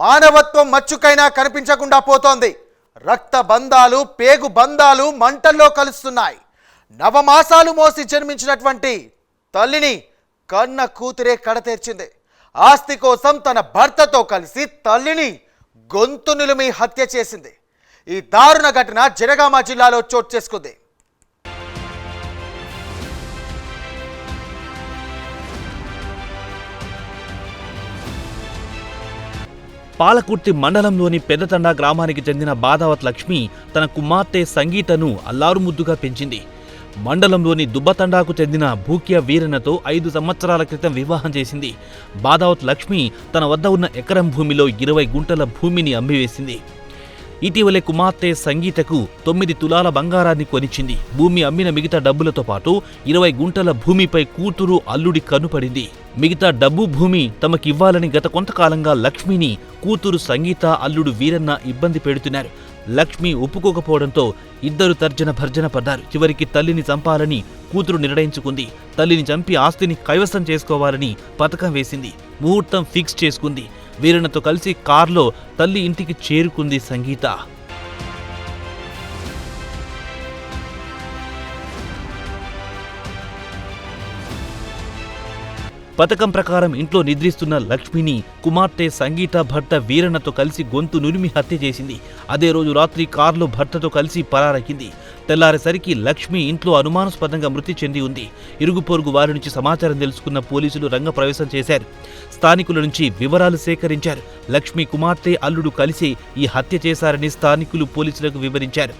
మానవత్వం మచ్చుకైనా కనిపించకుండా పోతోంది. రక్త బంధాలు పేగు బంధాలు మంటల్లో కలుస్తున్నాయి. నవమాసాలు మోసి జన్మించినటువంటి తల్లిని కన్న కూతురే కడతీర్చింది ఆస్తి కోసం తన భర్తతో కలిసి తల్లిని గొంతు నిలిమి హత్య చేసింది. ఈ దారుణ ఘటన జనగామ జిల్లాలో చోటు చేసుకుంది. పాలకుర్తి మండలంలోని పెద్దతండా గ్రామానికి చెందిన బాదావత్ లక్ష్మి తన కుమార్తె సంగీతను అల్లారుముద్దుగా పెంచింది. మండలంలోని దుబ్బతండాకు చెందిన భూక్య వీరన్నతో ఐదు సంవత్సరాల క్రితం వివాహం చేసింది. బాదావత్ లక్ష్మి తన వద్ద ఉన్న ఎకరం భూమిలో ఇరవై గుంటల భూమిని అమ్మివేసింది. ఇటీవలే కుమార్తె సంగీతకు తొమ్మిది తులాల బంగారాన్ని కొనిచ్చింది. భూమి అమ్మిన మిగతా డబ్బులతో పాటు ఇరవై గుంటల భూమిపై కూతురు అల్లుడి కన్నుపడింది మిగతా డబ్బు భూమి తమకివ్వాలని గత కొంతకాలంగా లక్ష్మిని కూతురు సంగీత అల్లుడు వీరన్న ఇబ్బంది పెడుతున్నారు. లక్ష్మి ఒప్పుకోకపోవడంతో ఇద్దరు తర్జన భర్జన పడ్డారు. చివరికి తల్లిని చంపాలని కూతురు నిర్ణయించుకుంది. తల్లిని చంపి ఆస్తిని కైవసం చేసుకోవాలని పథకం వేసింది. ముహూర్తం ఫిక్స్ చేసుకుంది. వీరన్నతో కలిసి కార్లో తల్లి ఇంటికి చేరుకుంది సంగీత. పథకం ప్రకారం ఇంట్లో నిద్రిస్తున్న లక్ష్మిని కుమార్తె సంగీత భర్త వీరన్నతో కలిసి గొంతు నురిమి హత్య చేసింది. అదే రోజు రాత్రి కారులో భర్తతో కలిసి పరారకింది తెల్లారేసరికి లక్ష్మి ఇంట్లో అనుమానాస్పదంగా మృతి చెంది ఉంది. ఇరుగు పొరుగు వారి నుంచి సమాచారం తెలుసుకున్న పోలీసులు రంగప్రవేశం చేశారు. స్థానికుల నుంచి వివరాలు సేకరించారు. లక్ష్మి కుమార్తె అల్లుడు కలిసి ఈ హత్య చేశారని స్థానికులు పోలీసులకు వివరించారు.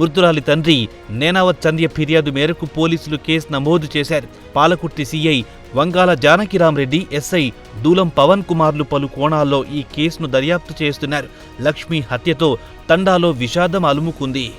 మృతురాలి తండ్రి నేనావత్ చంద్య ఫిర్యాదు మేరకు పోలీసులు కేసు నమోదు చేశారు. పాలకుర్తి సీఐ వంగాల జానకిరామరెడ్డి ఎస్ఐ దూలం పవన్ కుమార్లు పలు కోణాల్లో ఈ కేసును దర్యాప్తు చేస్తున్నారు. లక్ష్మి హత్యతో తండాలో విషాదం అలుముకుంది.